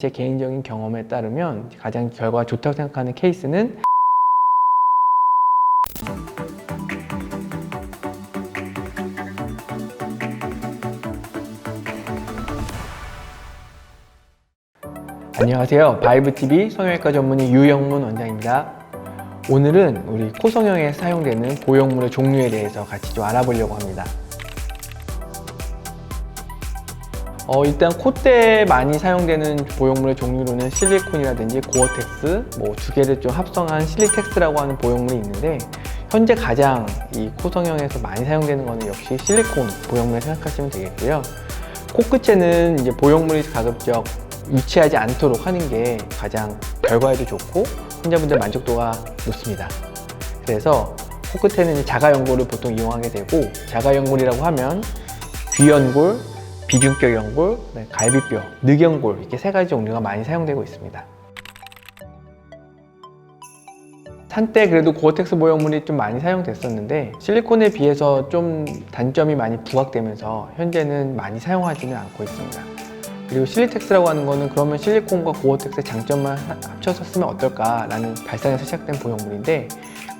제 개인적인 경험에 따르면 가장 결과가 좋다고 생각하는 케이스는 안녕하세요. 바이브TV 성형외과 전문의 유영문 원장입니다. 오늘은 우리 코 성형에 사용되는 보형물의 종류에 대해서 같이 좀 알아보려고 합니다. 어, 일단 콧대에 많이 사용되는 보형물의 종류로는 실리콘이라든지 고어텍스, 뭐 두 개를 좀 합성한 실리텍스라고 하는 보형물이 있는데 현재 가장 이 코 성형에서 많이 사용되는 거는 역시 실리콘 보형물 생각하시면 되겠고요. 코끝에는 이제 보형물이 가급적 위치하지 않도록 하는 게 가장 결과에도 좋고 환자분들 만족도가 높습니다. 그래서 코끝에는 이제 자가 연골을 보통 이용하게 되고 자가 연골이라고 하면 귀 연골, 비중격 연골, 네, 갈비뼈, 늑연골 이렇게 세 가지 종류가 많이 사용되고 있습니다. 한때 그래도 고어텍스 보형물이 좀 많이 사용됐었는데 실리콘에 비해서 좀 단점이 많이 부각되면서 현재는 많이 사용하지는 않고 있습니다. 그리고 실리텍스라고 하는 거는 그러면 실리콘과 고어텍스의 장점만 하- 합쳐서 쓰면 어떨까라는 발상에서 시작된 보형물인데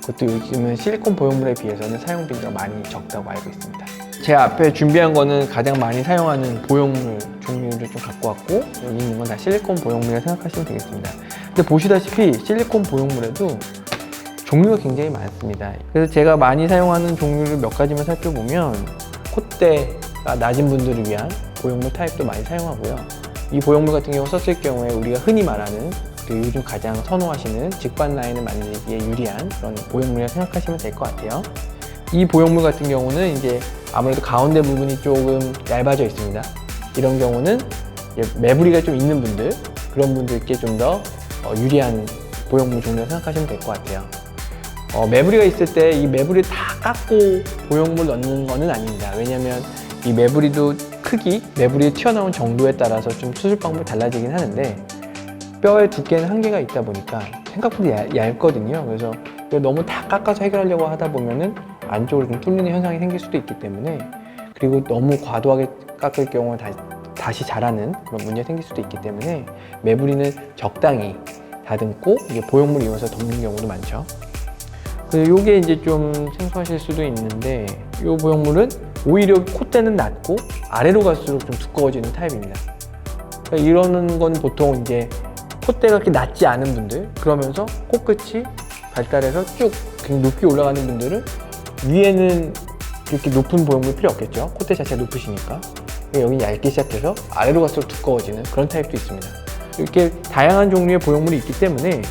그것도 요즘은 실리콘 보형물에 비해서는 사용 빈도가 많이 적다고 알고 있습니다. 제 앞에 준비한 거는 가장 많이 사용하는 보형물 종류를 좀 갖고 왔고 여기 있는 건 다 실리콘 보형물이라 생각하시면 되겠습니다. 근데 보시다시피 실리콘 보형물에도 종류가 굉장히 많습니다. 그래서 제가 많이 사용하는 종류를 몇 가지만 살펴보면 콧대가 낮은 분들을 위한 보형물 타입도 많이 사용하고요. 이 보형물 같은 경우 썼을 경우에 우리가 흔히 말하는 그리고 요즘 가장 선호하시는 직관 라인을 만들기에 유리한 그런 보형물이라 생각하시면 될 것 같아요. 이 보형물 같은 경우는 이제 아무래도 가운데 부분이 조금 얇아져 있습니다. 이런 경우는 매부리가 좀 있는 분들 그런 분들께 좀 더 유리한 보형물 종류라 생각하시면 될 것 같아요. 어, 매부리가 있을 때 이 매부리 다 깎고 보형물 넣는 거는 아닙니다. 왜냐면 이 매부리도 크기, 매부리 튀어나온 정도에 따라서 좀 수술 방법이 달라지긴 하는데 뼈의 두께는 한계가 있다 보니까 생각보다 얇, 얇거든요. 그래서 너무 다 깎아서 해결하려고 하다 보면은 안쪽으로 좀 뚫리는 현상이 생길 수도 있기 때문에 그리고 너무 과도하게 깎을 경우에 다, 다시 자라는 그런 문제가 생길 수도 있기 때문에 매부리는 적당히 다듬고 이게 보형물 이용해서 덮는 경우도 많죠. 그래서 요게 이제 좀 생소하실 수도 있는데 요 보형물은 오히려 콧대는 낮고 아래로 갈수록 좀 두꺼워지는 타입입니다. 그러니까 이러는 건 보통 이제 콧대가 그렇게 낮지 않은 분들 그러면서 코끝이 발달해서 쭉 높이 올라가는 분들은 위에는 이렇게 높은 보형물 필요 없겠죠. 콧대 자체가 높으시니까. 여기 얇게 시작해서 아래로 갈수록 두꺼워지는 그런 타입도 있습니다. 이렇게 다양한 종류의 보형물이 있기 때문에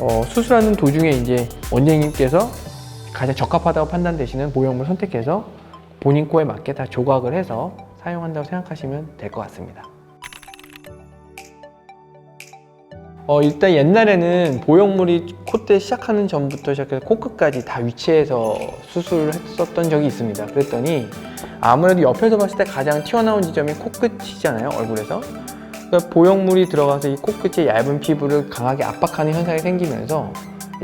어, 수술하는 도중에 이제 원장님께서 가장 적합하다고 판단되시는 보형물 선택해서 본인 코에 맞게 다 조각을 해서 사용한다고 생각하시면 될 것 같습니다. 어, 일단 옛날에는 보형물이 콧대 시작하는 전부터 시작해서 코끝까지 다 위치해서 수술을 했었던 적이 있습니다. 그랬더니 아무래도 옆에서 봤을 때 가장 튀어나온 지점이 코끝이잖아요, 얼굴에서. 그러니까 보형물이 들어가서 이 코끝의 얇은 피부를 강하게 압박하는 현상이 생기면서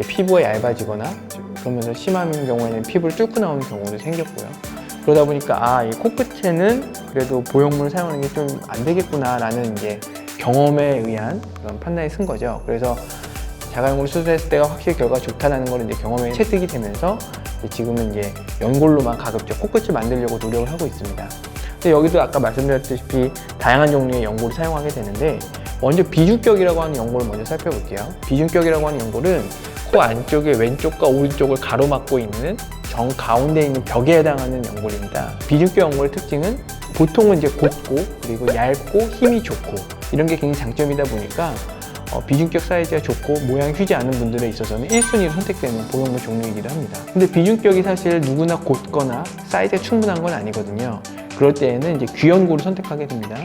피부가 얇아지거나 그러면서 심한 경우에는 피부를 뚫고 나오는 경우도 생겼고요. 그러다 보니까 아, 이 코끝에는 그래도 보형물을 사용하는 게 좀 안 되겠구나라는 이제 경험에 의한 그런 판단이 쓴 거죠. 그래서 자가용으로 수술했을 때가 확실히 결과가 좋다는 걸 이제 경험에 체득이 되면서 이제 지금은 이제 연골로만 가급적 코끝을 만들려고 노력을 하고 있습니다. 근데 여기도 아까 말씀드렸다시피 다양한 종류의 연골을 사용하게 되는데 먼저 비중격이라고 하는 연골을 먼저 살펴볼게요. 비중격이라고 하는 연골은 코 안쪽에 왼쪽과 오른쪽을 가로막고 있는 정 가운데 있는 벽에 해당하는 연골입니다. 비중격 연골의 특징은 보통은 이제 곱고 그리고 얇고 힘이 좋고 이런 게 굉장히 장점이다 보니까 어, 비중격 사이즈가 좋고 모양이 휘지 않은 분들에 있어서는 1순위로 선택되는 보형물 종류이기도 합니다. 근데 비중격이 사실 누구나 곧거나 사이즈가 충분한 건 아니거든요. 그럴 때에는 이제 귀연골을 선택하게 됩니다.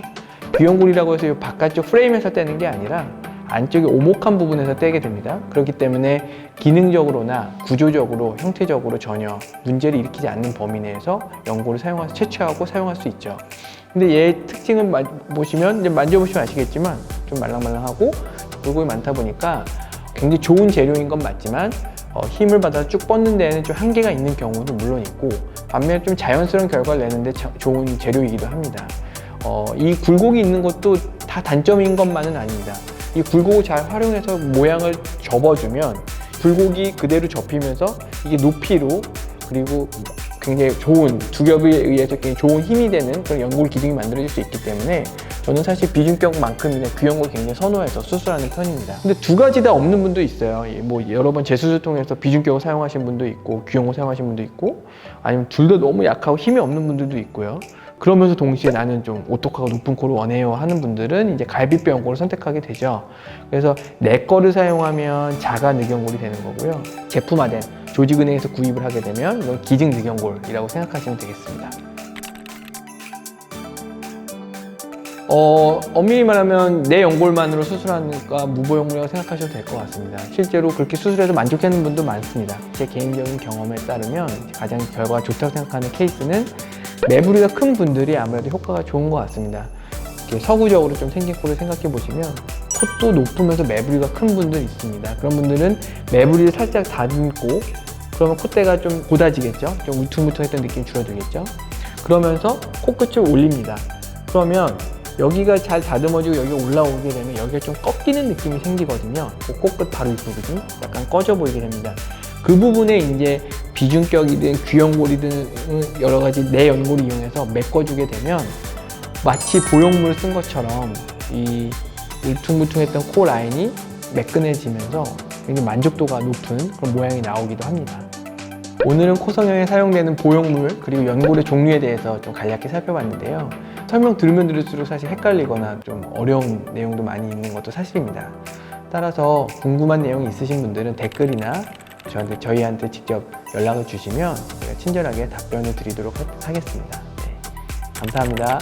귀연골이라고 해서 이 바깥쪽 프레임에서 떼는 게 아니라 안쪽에 오목한 부분에서 떼게 됩니다. 그렇기 때문에 기능적으로나 구조적으로 형태적으로 전혀 문제를 일으키지 않는 범위 내에서 연골을 사용해서 채취하고 사용할 수 있죠. 근데 얘 특징은 마- 보시면 이제 만져보시면 아시겠지만 좀 말랑말랑하고 물고기 많다 보니까 굉장히 좋은 재료인 건 맞지만 어, 힘을 받아서 쭉 뻗는 데에는 좀 한계가 있는 경우도 물론 있고 반면에 좀 자연스러운 결과를 내는데 자- 좋은 재료이기도 합니다. 어, 이 굴곡이 있는 것도 다 단점인 것만은 아닙니다. 이 굴곡을 잘 활용해서 모양을 접어주면 굴곡이 그대로 접히면서 이게 높이로 그리고 굉장히 좋은 두 겹에 의해서 굉장히 좋은 힘이 되는 그런 연골 기둥이 만들어질 수 있기 때문에 저는 사실 비중격만큼이나 규형을 굉장히 선호해서 수술하는 편입니다. 근데 두 가지 다 없는 분도 있어요. 예, 뭐 여러 번 재수술 통해서 비중격을 사용하신 분도 있고 규형을 사용하신 분도 있고 아니면 둘 다 너무 약하고 힘이 없는 분들도 있고요. 그러면서 동시에 나는 좀 오똑하고 높은 코를 원해요 하는 분들은 이제 갈비뼈 연골을 선택하게 되죠. 그래서 내 거를 사용하면 자가 늑연골이 되는 거고요. 제품화된 조직은행에서 구입을 하게 되면 이건 기증 늑연골이라고 생각하시면 되겠습니다. 어, 엄밀히 말하면 내 연골만으로 수술하니까 무보형물이라고 생각하셔도 될 것 같습니다. 실제로 그렇게 수술해서 만족하는 분도 많습니다. 제 개인적인 경험에 따르면 가장 결과가 좋다고 생각하는 케이스는 매부리가 큰 분들이 아무래도 효과가 좋은 것 같습니다. 이렇게 서구적으로 좀 생긴 코를 생각해 보시면 콧도 높으면서 매부리가 큰 분들이 있습니다. 그런 분들은 매부리를 살짝 다듬고 그러면 콧대가 좀 고다지겠죠? 좀 울퉁불퉁했던 느낌이 줄어들겠죠? 그러면서 코끝을 올립니다. 그러면 여기가 잘 다듬어지고 여기 올라오게 되면 여기가 좀 꺾이는 느낌이 생기거든요. 그 코끝 바로 이쁘거든. 약간 꺼져 보이게 됩니다. 그 부분에 이제 비중격이든 귀연골이든 여러 가지 내 연골을 이용해서 메꿔주게 되면 마치 보형물을 쓴 것처럼 이 울퉁불퉁했던 코 라인이 매끈해지면서 굉장히 만족도가 높은 그런 모양이 나오기도 합니다. 오늘은 코 성형에 사용되는 보형물 그리고 연골의 종류에 대해서 좀 간략히 살펴봤는데요. 설명 들으면 들을수록 사실 헷갈리거나 좀 어려운 내용도 많이 있는 것도 사실입니다. 따라서 궁금한 내용이 있으신 분들은 댓글이나 저한테 저희한테 직접 연락을 주시면 제가 친절하게 답변을 드리도록 하- 하겠습니다. 네, 감사합니다.